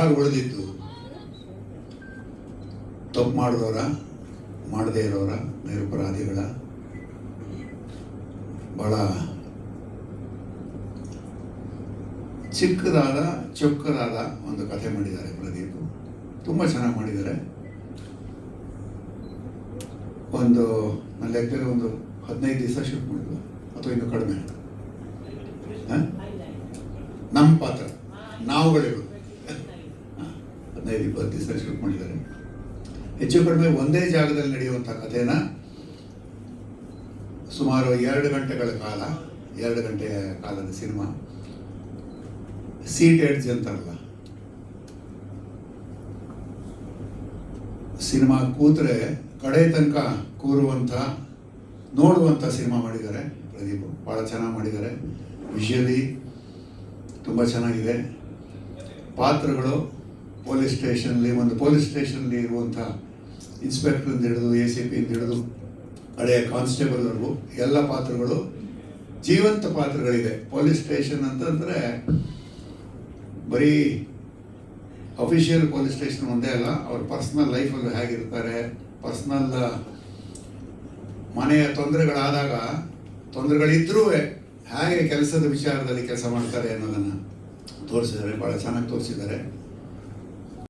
ಯಾರು ಉಳಿದಿದ್ದು? ತಪ್ಪು ಮಾಡಿದವರ ಮಾಡದೇ ಇರೋರ ನಿರಪರಾಧಿಗಳ? ಬಹಳ ಚಿಕ್ಕದಾದ ಚೊಕ್ಕದಾದ ಒಂದು ಕಥೆ ಮಾಡಿದ್ದಾರೆ ಪ್ರದೀಪ್. ತುಂಬ ಚೆನ್ನಾಗಿ ಮಾಡಿದ್ದಾರೆ. ಒಂದು ನನ್ನ ಲೆಕ್ಕದಲ್ಲಿ ಒಂದು ಹದಿನೈದು ದಿವಸ ಶೂಟ್ ಮಾಡಿದ್ರು ಅಥವಾ ಇನ್ನೂ ಕಡಿಮೆ? ನಮ್ಮ ಪಾತ್ರ ನಾವುಗಳಿರು ಹ, ಹದಿನೈದು, ಇಪ್ಪತ್ತು ದಿವಸ ಶೂಟ್ ಮಾಡಿದ್ದಾರೆ. ಹೆಚ್ಚು ಕಡಿಮೆ ಒಂದೇ ಜಾಗದಲ್ಲಿ ನಡೆಯುವಂಥ ಕಥೆನ ಸುಮಾರು ಎರಡು ಗಂಟೆಗಳ ಕಾಲ, ಎರಡು ಗಂಟೆ ಕಾಲದ ಸಿನಿಮಾ, ಸೀಟ್ ಎಡ್ಜ್ ಅಂತಾರಲ್ಲ. ಸಿನಿಮಾ ಕೂತ್ರೆ ಕಡೆ ತನಕ ಕೂರುವಂಥ, ನೋಡುವಂಥ ಸಿನಿಮಾ ಮಾಡಿದ್ದಾರೆ. ಪ್ರದೀಪ್ ಭಾಳ ಚೆನ್ನಾಗಿ ಮಾಡಿದ್ದಾರೆ. ವಿಷಯದಿ ತುಂಬ ಚೆನ್ನಾಗಿದೆ. ಪಾತ್ರಗಳು ಪೊಲೀಸ್ ಸ್ಟೇಷನ್ಲಿ ಒಂದು ಪೊಲೀಸ್ ಸ್ಟೇಷನ್ಲಿ ಇರುವಂಥ ಇನ್ಸ್ಪೆಕ್ಟ್ರಿಂದ ಹಿಡಿದು, ಎ ಸಿ ಪಿಯಿಂದ ಹಿಡಿದು, ಹಳೆಯ ಕಾನ್ಸ್ಟೇಬಲ್ವರೆಗೂ ಎಲ್ಲ ಪಾತ್ರಗಳು ಜೀವಂತ ಪಾತ್ರಗಳಿದೆ ಪೊಲೀಸ್ ಸ್ಟೇಷನ್ ಅಂತಂದರೆ ಬರೀ ಅಫಿಷಿಯಲ್ ಪೊಲೀಸ್ ಸ್ಟೇಷನ್ ಒಂದೇ ಅಲ್ಲ, ಅವ್ರ ಪರ್ಸ್ನಲ್ ಲೈಫಲ್ಲಿ ಹೇಗಿರ್ತಾರೆ, ಪರ್ಸ್ನಲ್ ಮನೆಯ ತೊಂದರೆಗಳಾದಾಗ ತೊಂದರೆಗಳಿದ್ರೂ ಹೇಗೆ ಕೆಲಸದ ವಿಚಾರದಲ್ಲಿ ಕೆಲಸ ಮಾಡ್ತಾರೆ ಅನ್ನೋದನ್ನು ತೋರಿಸಿದ್ದಾರೆ ಭಾಳ ಚೆನ್ನಾಗಿ ತೋರಿಸಿದ್ದಾರೆ.